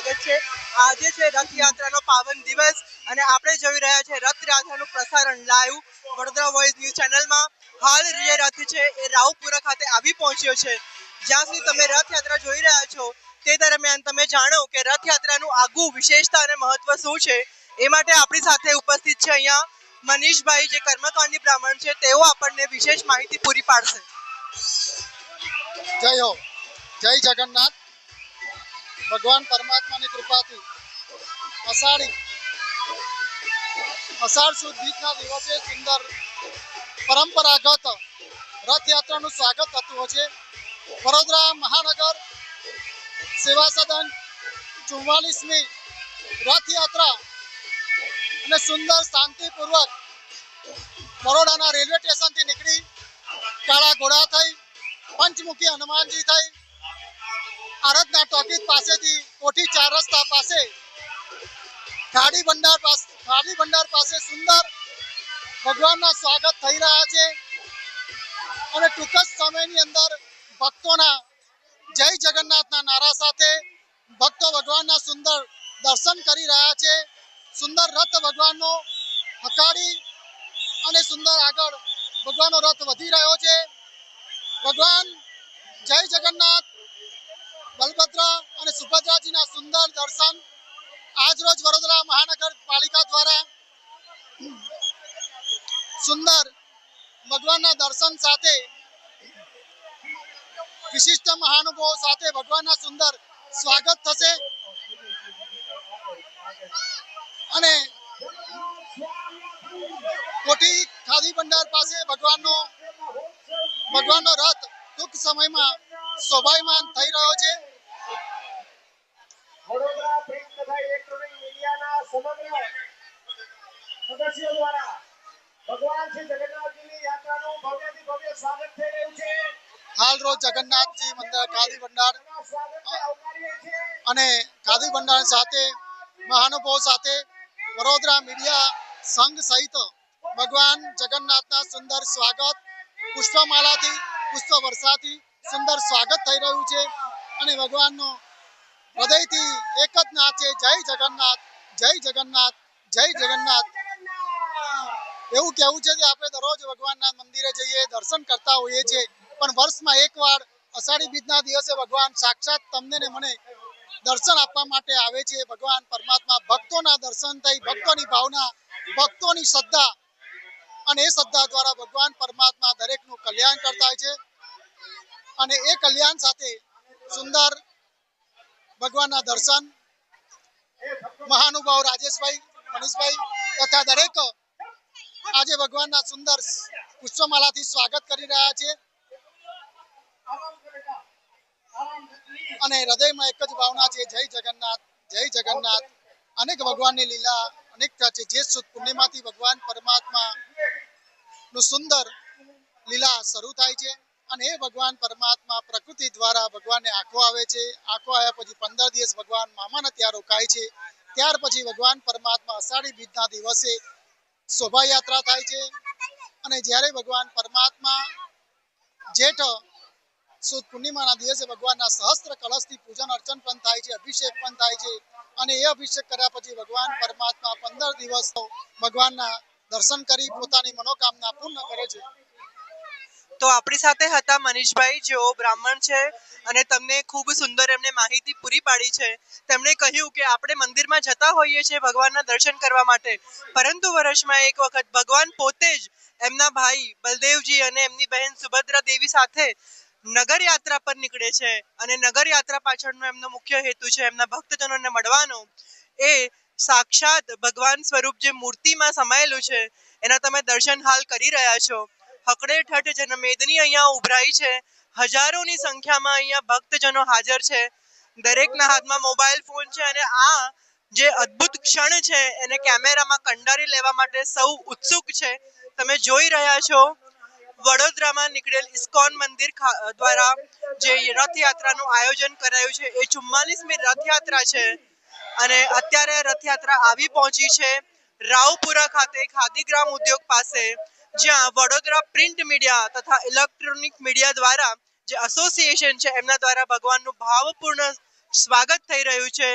સ્વાગત છે. આજે છે રથયાત્રાનો પાવન દિવસ અને આપણે જોઈ રહ્યા છે રથયાત્રાનું પ્રસારણ લાઈવ વડોદરા વોઇસ ન્યૂઝ ચેનલમાં હાલ જે રથ છે એ રાવપુરા ખાતે આવી પહોંચ્યો છે. જ્યાં સુધી તમે રથયાત્રા જોઈ રહ્યા છો, તે દરમિયાન તમે જાણો કે રથયાત્રાનું આગવું વિશેષતા અને મહત્વ શું છે. એ માટે આપણી સાથે ઉપસ્થિત છે અહીંયા મનીષભાઈ, જે કર્મકાંડી બ્રાહ્મણ છે, તેઓ આપણને વિશેષ માહિતી પૂરી પાડશે. જય હો. જય જગન્નાથ. ભગવાન પરમાત્માની કૃપાથી અષાઢી, અષાઢ સુદ બીજના દિવસે સુંદર પરંપરાગત રથયાત્રાનું સ્વાગત થતું હોય વડોદરા મહાનગર સેવા સદન ચુમ્માલીસમી રથયાત્રા અને સુંદર શાંતિપૂર્વક બરોડાના રેલવે સ્ટેશનથી નીકળી કાળા ઘોડા થઈ, પંચમુખી હનુમાનજી થઈ આરતના ટોકીજ પાસેથી કોઠી ચાર રસ્તા પાસે ખાડી ભંડાર ખાડી ભંડાર પાસે સુંદર ભગવાનના સ્વાગત થઈ રહ્યા છે. અને ટૂંક જ સમયની અંદર ભક્તોના જય જગન્નાથના નારા સાથે ભક્તો ભગવાનના સુંદર દર્શન કરી રહ્યા છે. સુંદર રથ ભગવાનનો હકાડી અને સુંદર આગળ ભગવાનનો રથ વધી રહ્યો છે. ભગવાન જય જગન્નાથ. બલભદ્ર અને સુભદ્રાજીના સુંદર દર્શન આજરોજ વડોદરા મહાનગરપાલિકા દ્વારા સુંદર ભગવાનના દર્શન સાથે વિશિષ્ટ મહાનુભાવો સાથે ભગવાનના સુંદર સ્વાગત થશે. અને કોઠી ખાદી ભંડાર પાસે ભગવાનનો ભગવાનનો રથ ટૂંક સમયમાં શોભાયમાન થઈ રહ્યો છે. વડોદરા પ્રિન્ટ તથા ઇલેક્ટ્રોનિક મીડિયાના સમગ્ર સદસ્યો દ્વારા ભગવાન શ્રી જગન્નાથજીની યાત્રાનું ભવ્યથી ભવ્ય સ્વાગત થઈ રહ્યું છે. હાલ રોજ જગન્નાથજી મંદિર કાદી ભંડાર અને કાદી ભંડાર સાથે મહાનુભવ સાથે વડોદરા મીડિયા સંઘ સહિત ભગવાન જગન્નાથના સુંદર સ્વાગત પુષ્પમાલાથી પુષ્પ વર્ષાથી સુંદર સ્વાગત થઈ રહ્યું છે. અને ભગવાનનો હૃદયથી એક જ નાચે જય જગન્નાથ જય જગન્નાથ જય જગન્નાથ. એવું કહેવું છે કે આપણે દરરોજ ભગવાનના મંદિરે જઈએ, દર્શન કરતા હોઈએ છીએ. પણ વર્ષમાં એકવાર અષાઢી બીજના દિવસે ભગવાન સાક્ષાત તમને ને મને દર્શન આપવા માટે આવે છે. ભગવાન પરમાત્મા ભક્તોના દર્શન થઈ, ભક્તોની ભાવના, ભક્તોની શ્રદ્ધા અને એ શ્રદ્ધા દ્વારા ભગવાન પરમાત્મા દરેકનું કલ્યાણ કરતા હોય છે. અને એ કલ્યાણ સાથે સુંદર ભગવાનના દર્શન, મહાનુભાવ રાજેશભાઈ, મનીષભાઈ તથા દરેક આજે ભગવાનના સુંદર પુષ્પમાલાથી સ્વાગત કરી રહ્યા છે. અને હૃદયમાં એક જ ભાવના છે, જય જગન્નાથ જય જગન્નાથ. અનેક ભગવાનની લીલા, અનેક છે, જે સુદ પૂર્ણિમાથી ભગવાન પરમાત્મા નું સુંદર લીલા શરૂ થાય છે. અને એ ભગવાન પરમાત્મા પ્રકૃતિ દ્વારા ભગવાનને આંખો આવે છે. આંખો આવ્યા પછી પંદર દિવસ ભગવાન મામાને ત્યાં રોકાય છે. ત્યાર પછી ભગવાન પરમાત્મા અષાઢી બીજના દિવસે શોભાયાત્રા થાય છે. અને જ્યારે ભગવાન પરમાત્મા જેઠ સુદ પૂર્ણિમાના દિવસે ભગવાનના સહસ્ત્ર કળશથી પૂજન અર્ચન પણ થાય છે, અભિષેક પણ થાય છે. અને એ અભિષેક કર્યા પછી ભગવાન પરમાત્મા પંદર દિવસ ભગવાનના દર્શન કરી પોતાની મનોકામના પૂર્ણ કરે છે. તો આપણી સાથે હતા મનીષભાઈ, જેઓ બ્રાહ્મણ છે અને તમને ખૂબ સુંદર એમને માહિતી પૂરી પાડી છે. તેમણે કહ્યું કે આપણે મંદિરમાં જતા હોઈએ છીએ ભગવાનના દર્શન કરવા માટે. પરંતુ વર્ષમાં એક વખત ભગવાન પોતે જ એમના ભાઈ બલદેવજી અને એમની બહેન સુભદ્રા દેવી સાથે નગર યાત્રા પર નીકળે છે અને નગર યાત્રા પાછળનો એમનો મુખ્ય હેતુ છે એમના ભક્તજનોને મળવાનો. એ સાક્ષાત ભગવાન સ્વરૂપ જે મૂર્તિમાં સમાયેલું છે, એના તમે દર્શન હાલ કરી રહ્યા છો. હકડે ઠઠ જનમેદની અહીંયા ઉભરાઈ છે. હજારોની સંખ્યામાં અહીંયા ભક્તજનો હાજર છે. દરેકના હાથમાં મોબાઈલ ફોન છે અને આ જે અદ્ભુત ક્ષણ છે એને કેમેરામાં કંડારી લેવા માટે સૌ ઉત્સુક છે. તમે જોઈ રહ્યા છો, વડોદરામાં નીકળેલ ઇસ્કોન મંદિર દ્વારા જે રથયાત્રાનું આયોજન કરાયું છે, એ ચુમ્માલીસમી રથયાત્રા છે. અને અત્યારે રથયાત્રા આવી પહોંચી છે. રાવપુરા ખાતે ખાદીગ્રામ ઉદ્યોગ પાસે જ્યાં વડોદરા પ્રિન્ટ મીડિયા તથા ઇલેક્ટ્રોનિક મીડિયા દ્વારા જે એસોસિએશન છે, એમના દ્વારા ભગવાનનું ભાવપૂર્ણ સ્વાગત થઈ રહ્યું છે.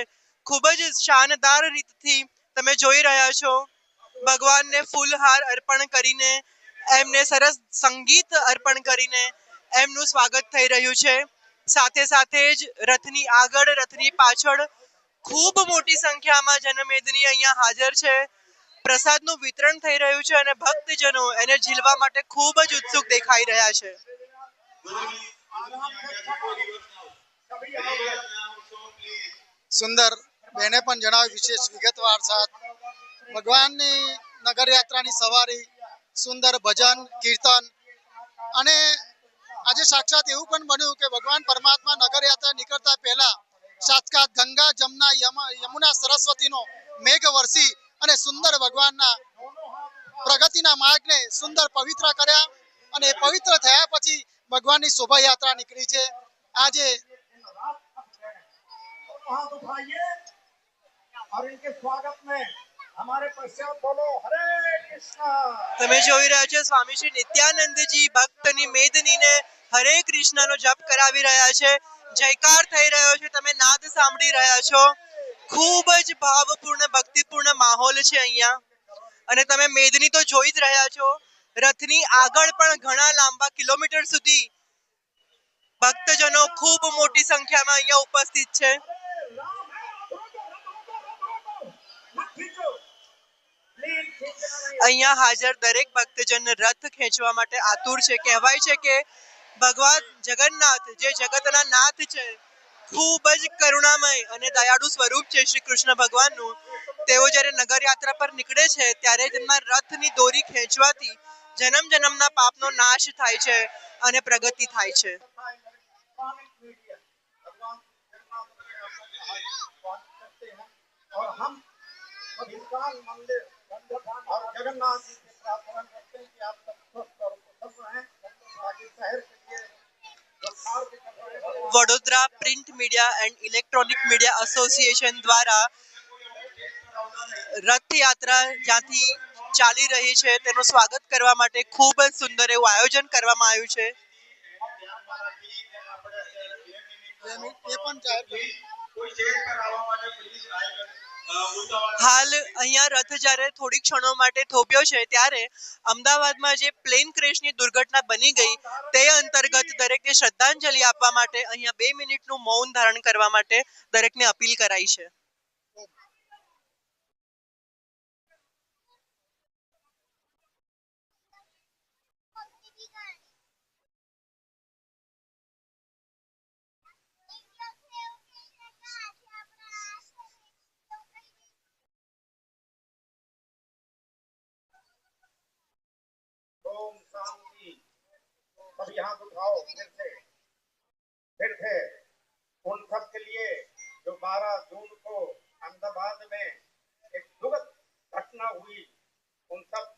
ખૂબ જ શાનદાર રીતથી તમે જોઈ રહ્યા છો. ભગવાનને ફૂલહાર અર્પણ કરીને, એમને સરસ સંગીત અર્પણ કરીને એમનું સ્વાગત થઈ રહ્યું છે. સાથે સાથે જ રથની આગળ, રથની પાછળ ખૂબ મોટી સંખ્યામાં જનમેદની અહીંયા હાજર છે. પ્રસાદનું વિતરણ થઈ રહ્યું છે અને ભક્તજનો એને ઝીલવા માટે ખૂબ જ ઉત્સુક દેખાઈ રહ્યા છે. સુંદર બેને પણ જણાવ્યું, વિશેષ વિગતવાર સાથ ભગવાનની નગરયાત્રાની સવારી, સુંદર ભજન, કીર્તન અને આજે સાક્ષાત એવું પણ બન્યું કે ભગવાન પરમાત્મા નગરયાત્રા નીકળતા પહેલા સાક્ષાત ગંગા, જમના, યમ- યમુના, સરસ્વતીનો મેઘ વરસી અને સુંદર ભગવાનના પ્રગતિના માર્ગને સુંદર પવિત્ર કર્યા અને પવિત્ર થયા પછી ભગવાનની શોભાયાત્રા નીકળી છે. આજે તમે જોઈ રહ્યા છો સ્વામી શ્રી નિત્યાનંદજી ભક્તની મેદનીને હરે કૃષ્ણનો જપ કરાવી રહ્યા છે. જયકાર થઈ રહ્યો છે. તમે નાદ સાંભળી રહ્યા છો. ખૂબ જ ભાવપૂર્ણ, ભક્તિપૂર્ણ માહોલ છે અહીંયા. અને તમે મેદની તો જોઈ જ રહ્યા છો, રથની આગળ પણ ઘણા લાંબા કિલોમીટર સુધી ભક્તજનો ખૂબ મોટી સંખ્યામાં અહીંયા ઉપસ્થિત છે. અહીંયા હાજર દરેક ભક્તજન રથ ખેંચવા માટે આતુર છે. કહેવાય છે કે ભગવાન જગન્નાથ, જે જગતના નાથ છે ખૂબ જ કરુણામય અને દયાળુ સ્વરૂપ છે શ્રી કૃષ્ણ ભગવાનનું તેઓ જ્યારે નગર યાત્રા પર નીકળે છે ત્યારે તેમના રથની દોરી ખેંચવાથી જન્મ જન્મના પાપનો નાશ થાય છે અને પ્રગતિ થાય છે इलेक्ट्रॉनिक मीडिया भगवान जगन्नाथ के स्वागत करते हैं और हम विशाल मंदिर और जगन्नाथ जी Vadodara print media and electronic media association દ્વારા રથયાત્રા જ્યાંથી ચાલી રહી છે, તેનું સ્વાગત કરવા માટે ખૂબ જ સુંદર એવું આયોજન કરવામાં આવ્યું છે એ પણ. હાલ અહીંયા રથ જ્યારે થોડી ક્ષણો માટે થોભ્યો છે, ત્યારે અમદાવાદમાં જે પ્લેન ક્રેશની દુર્ઘટના બની ગઈ, તે અંતર્ગત દરેકને શ્રદ્ધાંજલિ આપવા માટે અહીંયા બે મિનિટનું મૌન ધારણ કરવા માટે દરેકને અપીલ કરાઈ છે. ओम शांति सब यहाँ उठाओ फिर से। फिर से उन सब के लिए जो 12 जून को अहमदाबाद में एक दुखद घटना हुई, उन सब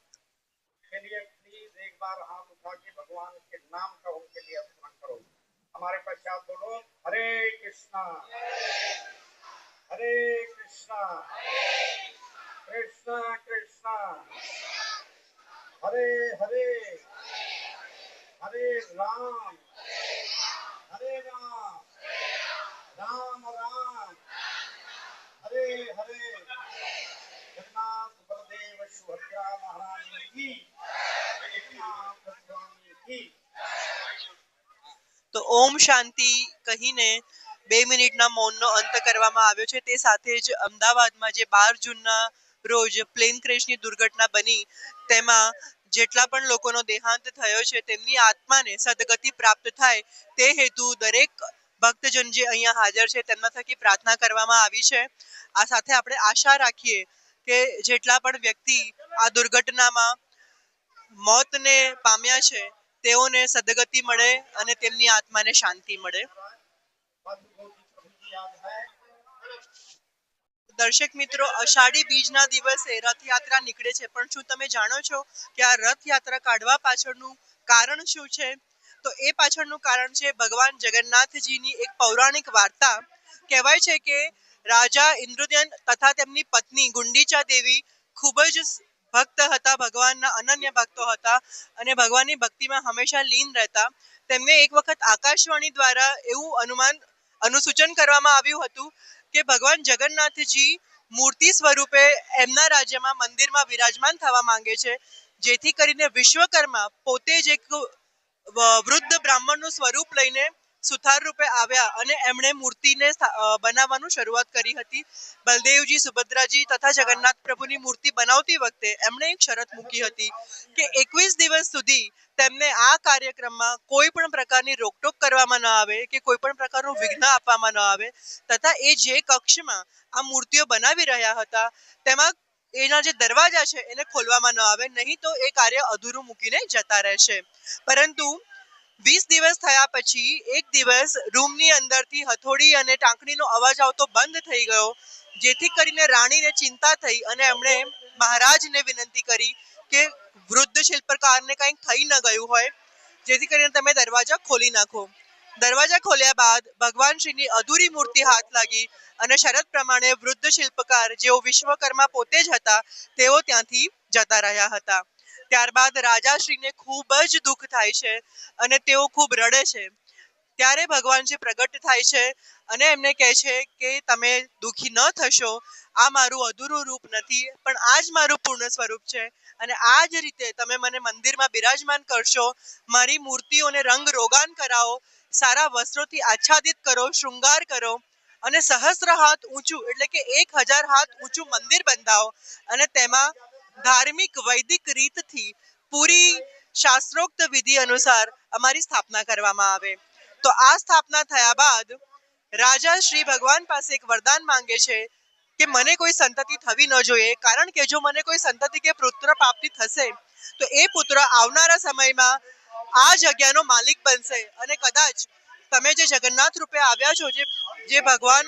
के लिए प्लीज़ एक बार हाथ उठा के भगवान के नाम का उनके लिए स्मरण करो। हमारे पश्चात बोलो, हरे कृष्णा। हरे कृष्णा। कृष्णा कृष्णा। હરે હરે હરે રામ હરે રામ રામ રામ હરે હરે જગન્નાથ બળદેવ સુભદ્રા મહારાજ તો ઓમ શાંતિ કહીને બે મિનિટના મૌનનો અંત કરવામાં આવ્યો છે. તે સાથે જ અમદાવાદમાં જે બાર જૂનના રોજ પ્લેન ક્રેશની દુર્ઘટના બની, તેમાં જેટલા પણ લોકોનો દેહાંત થયો છે, તેમની આત્માને સદગતિ પ્રાપ્ત થાય, તે હેતુ દરેક ભક્તજન જે અહીંયા હાજર છે, તેમના થકી પ્રાર્થના કરવામાં આવી છે. આ સાથે આપણે આશા રાખીએ કે જેટલા પણ વ્યક્તિ આ દુર્ઘટનામાં મોતને પામ્યા છે, તેઓને સદગતિ મળે અને તેમની આત્માને શાંતિ મળે. દર્શક મિત્રો અષાઢી બીજના દિવસે રથયાત્રા નીકળે છે. પણ શું તમે જાણો છો કે આ રથયાત્રા કાઢવા પાછળનું કારણ શું છે? તો એ પાછળનું કારણ છે ભગવાન જગન્નાથજીની એક પૌરાણિક વાર્તા. કહેવાય છે કે રાજા ઇન્દ્રદ્યન તથા તેમની પત્ની ગુંડીચા દેવી ખૂબ જ ભક્ત હતા, ભગવાનના અનન્ય ભક્તો હતા અને ભગવાનની ભક્તિમાં હંમેશા લીન રહેતા. તેમને એક વખત આકાશવાણી દ્વારા એવું અનુમાન, અનુસૂચન કરવામાં આવ્યું હતું કે ભગવાન જગન્નાથજી મૂર્તિ સ્વરૂપે એમના રાજ્યમાં મંદિરમાં વિરાજમાન થવા માંગે છે. જેથી કરીને વિશ્વકર્મા પોતે જ એક વૃદ્ધ બ્રાહ્મણનું સ્વરૂપ લઈને સુથાર રૂપે આવ્યા અને એમણે મૂર્તિને બનાવવાનું શરૂઆત કરી હતી. બલદેવજી, સુભદ્રાજી તથા જગન્નાથ પ્રભુની મૂર્તિ બનાવતી વખતે એમણે એક શરત મૂકી હતી કે એકવીસ દિવસ સુધી તેમને આ કાર્યક્રમમાં કોઈ પણ પ્રકારની રોકટોક કરવામાં ન આવે કે કોઈ પણ પ્રકારનું વિઘ્ન આપવામાં ન આવે તથા એ જે કક્ષમાં આ મૂર્તિઓ બનાવી રહ્યા હતા તેમાં એના જે દરવાજા છે એને ખોલવામાં ન આવે, નહીં તો એ કાર્ય અધૂરું મૂકીને જતા રહેશે. પરંતુ વીસ દિવસ થયા પછી એક દિવસ રૂમની અંદરથી હથોડી અને ટાંકણીનો અવાજ આવતો બંધ થઈ ગયો, જેથી કરીને રાણીને ચિંતા થઈ અને એમણે મહારાજને વિનંતી કરી કે વૃદ્ધ શિલ્પકારને કંઈક થઈ ન ગયું હોય, જેથી કરીને તમે દરવાજા ખોલી નાખો. દરવાજા ખોલ્યા બાદ ભગવાન શ્રીની અધૂરી મૂર્તિ હાથ લાગી અને શરત પ્રમાણે વૃદ્ધ શિલ્પકાર જેઓ વિશ્વકર્મા પોતે જ હતા, તેઓ ત્યાંથી જતા રહ્યા હતા. ત્યારબાદ રાજાશ્રીને ખૂબ જ દુઃખ થાય છે અને તેઓ ખૂબ રડે છે. ત્યારે ભગવાનજી પ્રગટ થાય છે અને એમને કહે છે કે તમે દુઃખી ન થશો, આ મારું અધૂરું રૂપ નથી, પણ આ જ મારું પૂર્ણ સ્વરૂપ છે અને આ જ રીતે તમે મને મંદિરમાં બિરાજમાન કરશો, મારી મૂર્તિઓને રંગ રોગાન કરાવો, સારા વસ્ત્રોથી આચ્છાદિત કરો, શૃંગાર કરો અને સહસ્ર હાથ ઊંચું એટલે કે એક હજાર હાથ ઊંચું મંદિર બંધાવો અને તેમાં ધાર્મિક વૈદિક રીતથી પૂરી શાસ્ત્રોક્ત વિધિ અનુસાર અમારી સ્થાપના કરવામાં આવે. તો આ સ્થાપના થયા બાદ રાજા શ્રી ભગવાન પાસે એક વરદાન માંગે છે કે મને કોઈ સંતતિ થવી ન જોઈએ. કારણ કે જો મને કોઈ સંતતિ કે પુત્ર પ્રાપ્તિ થશે, તો એ પુત્ર આવનારા સમયમાં આ જગ્યાનો માલિક બનશે. અને કદાચ તમે જે જગન્નાથ રૂપે આવ્યા છો, જે જે ભગવાન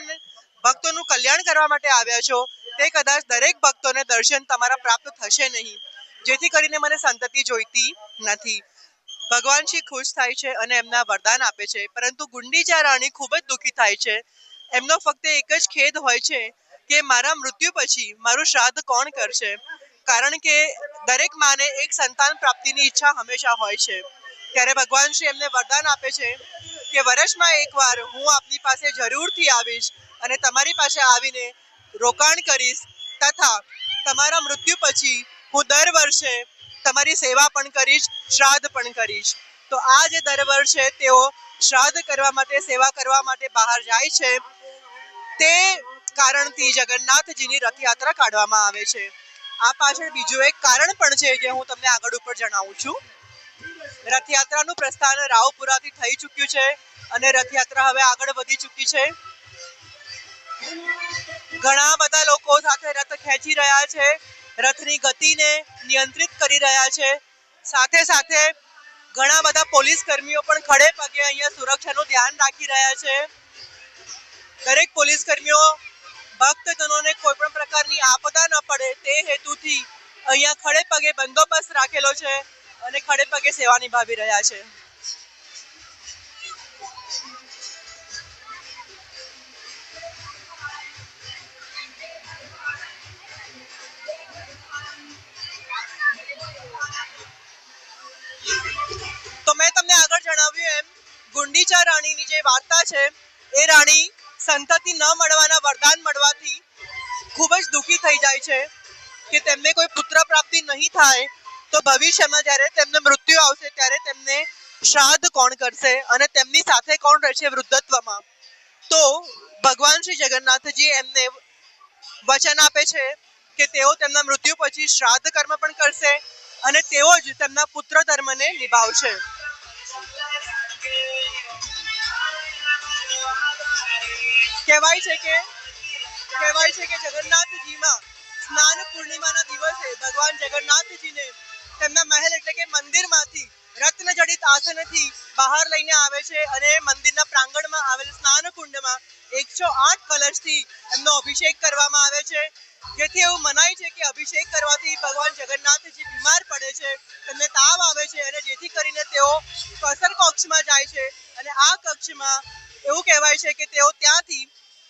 ભક્તોનું કલ્યાણ કરવા માટે આવ્યા છો તે કદાચ દરેક ભક્તોને દર્શન તમારા પ્રાપ્ત થશે નહીં. જેથી કરીને મને સંતતિ જોઈતી નથી. ભગવાન શ્રી ખુશ થાય છે અને એમના વરદાન આપે છે. પરંતુ ગુંડીચા રાણી ખૂબ જ દુઃખી થાય છે. એમનો ફક્ત એક જ ખેદ હોય છે કે મારા મૃત્યુ પછી મારું શ્રાદ્ધ કોણ કરશે? કારણ કે દરેક માને એક સંતાન પ્રાપ્તિની ઈચ્છા હંમેશા હોય છે. ત્યારે ભગવાન શ્રી એમને વરદાન આપે છે કે વર્ષમાં એકવાર હું આપની પાસે જરૂરથી આવીશ અને તમારી પાસે આવીને રોકાણ કરીશ તથા તમારા મૃત્યુ પછી હું દર વર્ષે તમારી સેવા પણ કરીશ, શ્રાદ્ધ પણ કરીશ. તો આ જે દર વર્ષે તેઓ શ્રાદ્ધ કરવા માટે, સેવા કરવા માટે બહાર જાય છે, તે કારણથી જગન્નાથજીની રથયાત્રા કાઢવામાં આવે છે. આ પાછળ બીજું એક કારણ પણ છે જે હું તમને આગળ ઉપર જણાવું છું. રથયાત્રાનું પ્રસ્થાન રાવપુરાથી થઈ ચૂક્યું છે અને રથયાત્રા હવે આગળ વધી ચૂકી છે. ઘણા બધા લોકો સાથે રથ ખેંચી રહ્યા છે, રથની ગતિને નિયંત્રિત કરી રહ્યા છે. સાથે સાથે ઘણા બધા પોલીસ કર્મીઓ પણ ખડે પગે અહીંયા સુરક્ષાનું ધ્યાન રાખી રહ્યા છે. દરેક પોલીસ કર્મીઓ, ભક્તજનોને કોઈ પણ પ્રકારની આપદા ન પડે તે હેતુથી અહીંયા ખડે પગે બંદોબસ્ત રાખેલો છે અને ખડે પગે સેવા નિભાવી રહ્યા છે. તો મેં તમને આગળ જણાવ્યું એમ, ગુંડીચા રાણીની જે વાર્તા છે, એ રાણી સંતતિ ન મળવાના વરદાન મળવાથી ખૂબ જ દુઃખી થઈ જાય છે કે તેમને કોઈ પુત્ર પ્રાપ્તિ નહીં થાય, તો ભવિષ્યમાં જ્યારે તેમને મૃત્યુ આવશે, ત્યારે તેમને શ્રાદ્ધ કોણ કરશે અને તેમની સાથે કોણ રહેશે વૃદ્ધત્વમાં? તો ભગવાન શ્રી જગન્નાથજી એમને વચન આપે છે કે તેઓ તેમના મૃત્યુ પછી શ્રાદ્ધ કર્મ પણ કરશે અને તેઓ જ તેમના પુત્ર ધર્મને નિભાવશે. કહેવાય છે કે, કહેવાય છે કે જગન્નાથજીમાં સ્નાન પૂર્ણિમાના દિવસે ભગવાન જગન્નાથજીને તેમના મહેલ એટલે કે મંદિરમાંથી રત્નજડિત આસનથી બહાર લઈને આવે છે અને મંદિરના પ્રાંગણમાં આવેલ સ્નાન કુંડમાં એકસો આઠ કલશથી એમનો અભિષેક કરવામાં આવે છે. જેથી એવું મનાય છે કે અભિષેક કરવાથી ભગવાન જગન્નાથજી બીમાર પડે છે, તેમને તાવ આવે છે અને જેથી કરીને તેઓ કસર કક્ષમાં જાય છે અને આ કક્ષમાં એવું કહેવાય છે કે તેઓ ત્યાંથી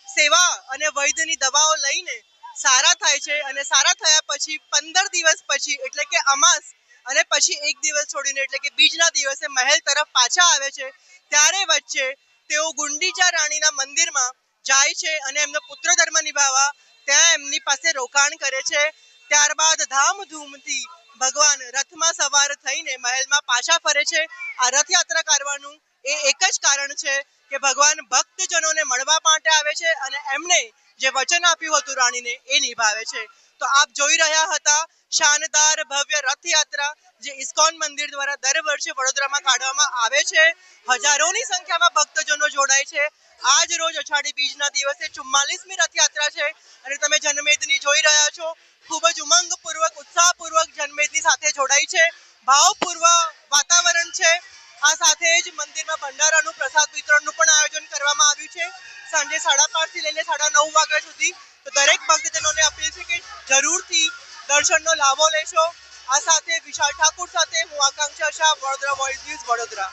સેવા અને વૈદ્યની દવાઓ લઈને સારા થાય છે અને સારા થયા પછી પંદર દિવસ પછી એટલે કે અમાસ અને પછી એક દિવસ છોડીને એટલે કે બીજના દિવસે મહેલ તરફ પાછા આવે છે. ત્યારે વચ્ચે તેઓ ગુંડીચા રાણીના મંદિરમાં જાય છે અને એમનો પુત્ર ધર્મ નિભાવવા ત્યાં એમની પાસે રોકાણ કરે છે. ત્યારબાદ ધામધૂમથી ભગવાન રથમાં સવાર થઈને મહેલમાં પાછા ફરે છે. આ રથયાત્રા કરવાનું એ એક જ કારણ છે કે ભગવાન ભક્તજનોને મળવા માટે આવે છે અને એમણે જે વચન આપ્યું હતું રાણીને એ નિભાવે છે. તો આપ જોઈ રહ્યા હતા શાનદાર ભવ્ય રથયાત્રા જે ઇસ્કોન મંદિર દ્વારા દર વર્ષે વડોદરામાં કાઢવામાં આવે છે. હજારોની સંખ્યામાં ભક્તજનો જોડાય છે. આજ રોજ અષાઢી બીજના દિવસે ચુમ્માલીસમી રથયાત્રા છે અને તમે જન્મેદની જોઈ રહ્યા છો. ખૂબ જ ઉમંગપૂર્વક, ઉત્સાહપૂર્વક જન્મેદની સાથે જોડાઈ છે. ભાવપૂર્વ વાતાવરણ છે. આ સાથે જ મંદિરમાં ભંડારાનું પ્રસાદ વિતરણનું પણ આયોજન કરવામાં આવ્યું છે. સાંજે સાડા પાંચથી લઈને સાડા નવ વાગ્યા સુધી તો દરેક ભક્તજનોને અપીલ છે કે જરૂરથી દર્શનનો લાભો લેશો. આ સાથે વિશાલ ઠાકુર સાથે હું આકાંક્ષા શાહ, વડોદરા વર્લ્ડ ન્યૂઝ વડોદરા.